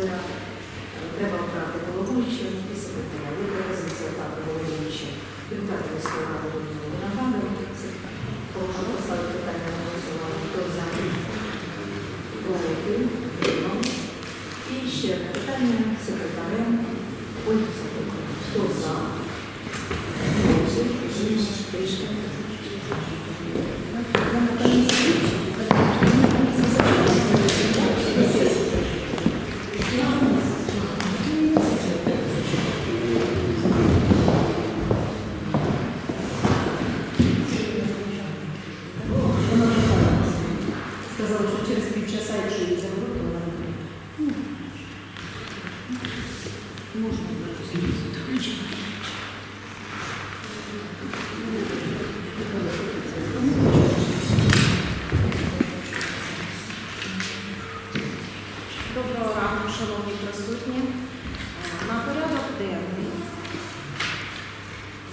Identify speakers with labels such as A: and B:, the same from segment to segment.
A: міської ради. Е, Треба обрати головуючого і секретаря. Ви пропозиція обрати головуючого. Депутати міської ради Володимира Виноградова. Це Прошу поставити питання на голосування. Хто за? Проти? Утримались? І ще одне питання секретаря
B: Сказали, що через півчаса, якщо її заберуть, то вона не Можна.
C: Доброго ранку, шановні присутні. На порядок денний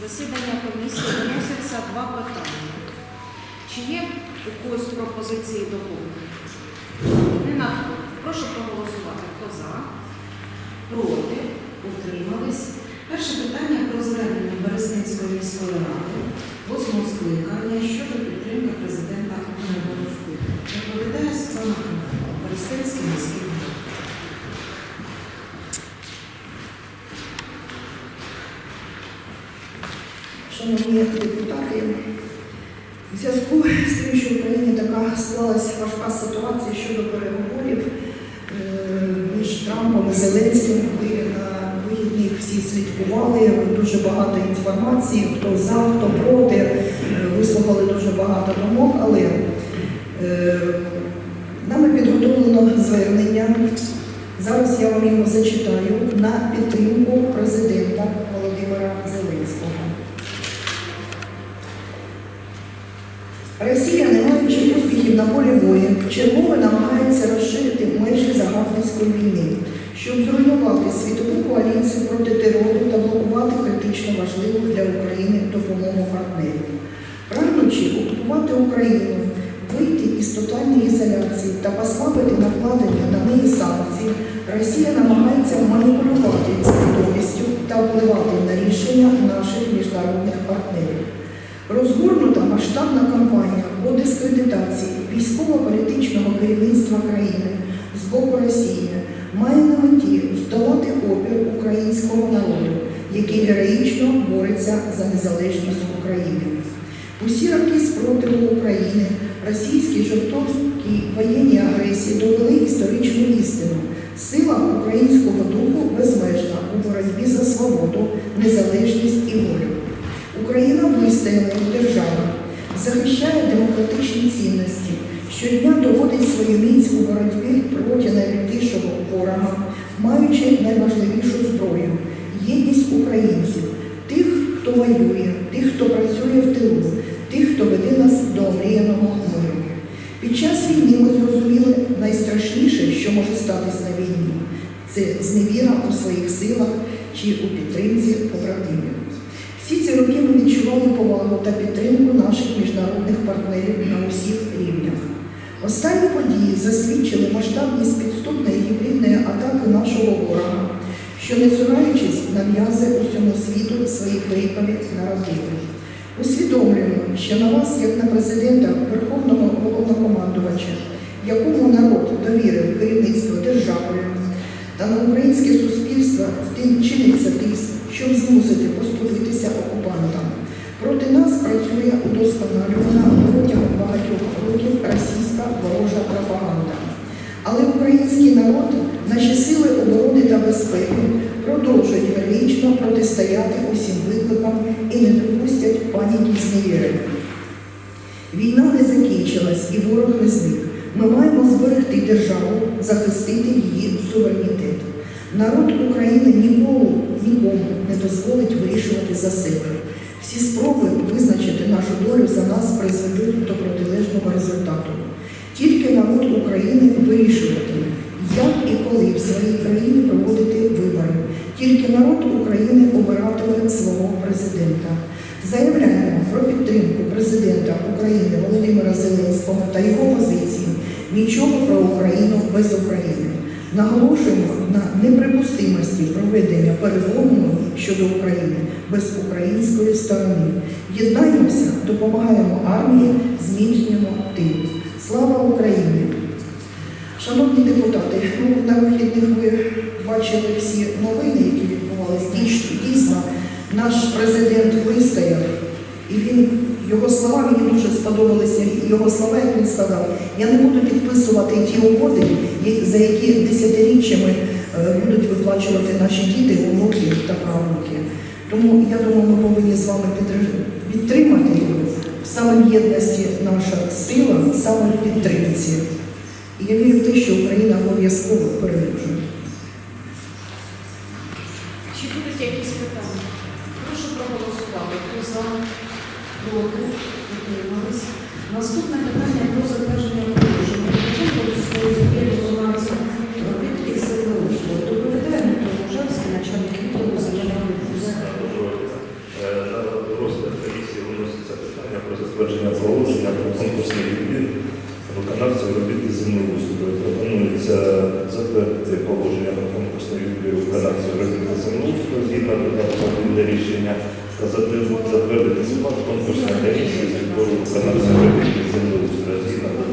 C: засідання комісії виноситься два питання. Чи є у когось пропозиції доповнення? Не. Прошу проголосувати. Хто за?
B: Проти, утримались. Перше питання про звернення Березнинської міської ради восьмого скликання щодо підтримки президента Хмельницького. Відповідає Світлана Хамерова, Березнинський міський голова.
D: Шановні депутати, в зв'язку з тим, що в Україні така склалася важка ситуація щодо переговорів е, між Трампом і Зеленським, ви на вихідних всі слідкували, дуже багато інформації, хто за, хто проти, е, вислухали дуже багато думок, але е, нами підготовлено звернення. Зараз я вам його зачитаю на підтримку президента Володимира Зеленського. Росія, не маючи успіхів на полі бою, чергове намагається розширити межі загарбницької війни, щоб зруйнувати світову коаліцію проти терору та блокувати критично важливу для України допомогу партнерів. Прагнучи окупувати Україну, вийти із тотальної ізоляції та послабити накладення на неї санкцій, Росія намагається маніпулювати свідомістю та впливати на рішення наших міжнародних партнерів. Розгорнута масштабна кампанія дискредитації військово-політичного керівництва країни з боку Росії має на меті здолати опір українського народу, який героїчно бореться за незалежність України. Усі роки спротиву України російській жорстокій воєнній агресії довели історичну істину. Сила українського духу безмежна у боротьбі за свободу, незалежність і волю. Україна вистояла як держава, захищає демократичні цінності, щодня доводить свою міць у боротьбі проти найлютішого ворога, маючи найважливішу зброю єдність українців, тих, хто воює, тих, хто працює в тилу, тих, хто веде нас до омріяного миру. Під час війни ми зрозуміли найстрашніше, що може статись на війні, це зневіра у своїх силах чи у підтримці побратимів. Всі ці роки ми відчували повагу та підтримку наших міжнародних партнерів на усіх рівнях. Останні події засвідчили масштабність підступної гібридної атаки нашого ворога, що не цураючись нав'язує усьому світу свої фейкові наративи. Усвідомлюємо, що на вас, як на президента Верховного головнокомандувача, якому народ довірив керівництво державою, та на українське суспільство тим чиниться тиск, щоб змусити поступитися окупантам. Проти нас працює удосконалювана протягом багатьох років російська ворожа пропаганда. Але український народ, наші сили оборони та безпеки продовжують героїчно протистояти усім викликам і не допустять паніки зневіри. Війна не закінчилась і ворог не зник. Ми маємо зберегти державу, захистити її суверенітет. Народ України ніколи нікому не дозволить вирішувати за себе. Всі спроби визначити нашу долю за нас призведуть до протилежного результату. Тільки народ України вирішуватиме, як і коли в своїй країні проводити вибори. Тільки народ України обиратиме свого президента. Заявляємо про підтримку президента України Володимира Зеленського та його позиції нічого про Україну без України. Наголошуємо на неприпустимості проведення перемовин щодо України без української сторони. Єднаємося, допомагаємо армії, зміцнюємо тил. Слава Україні! Шановні депутати, ну, на вихідних ви бачили всі новини, які відбувалися. Дійсно, наш президент вистояв, і він, його слова мені дуже сподобалися. Його слова, як він сказав, я не буду підписувати ті угоди, за які десятиріччями е, будуть виплачувати наші діти, онуки та правнуки. Тому я думаю, ми повинні з вами підтримати його. Саме в єдності наша сила, саме в підтримці. І я вірю в те, що Україна обов'язково переможе.
C: Чи будуть якісь питання? Прошу проголосувати. Хто за, проти, утримались. Наступне питання про затвердження виконавців робіт із землеустрою. Доповідає Дмитро Мужевський, начальник відділу земельного
E: Е, На розгляд комісії виноситься питання про затвердження положення про конкурсний відбір виконавців робіт із землеустрою. Пропонується затвердити положення про конкурсний відбір виконавців робіт із землеустрою згідно до рішення затвердити конкурсну комісію з відбору виконавця землеустрою.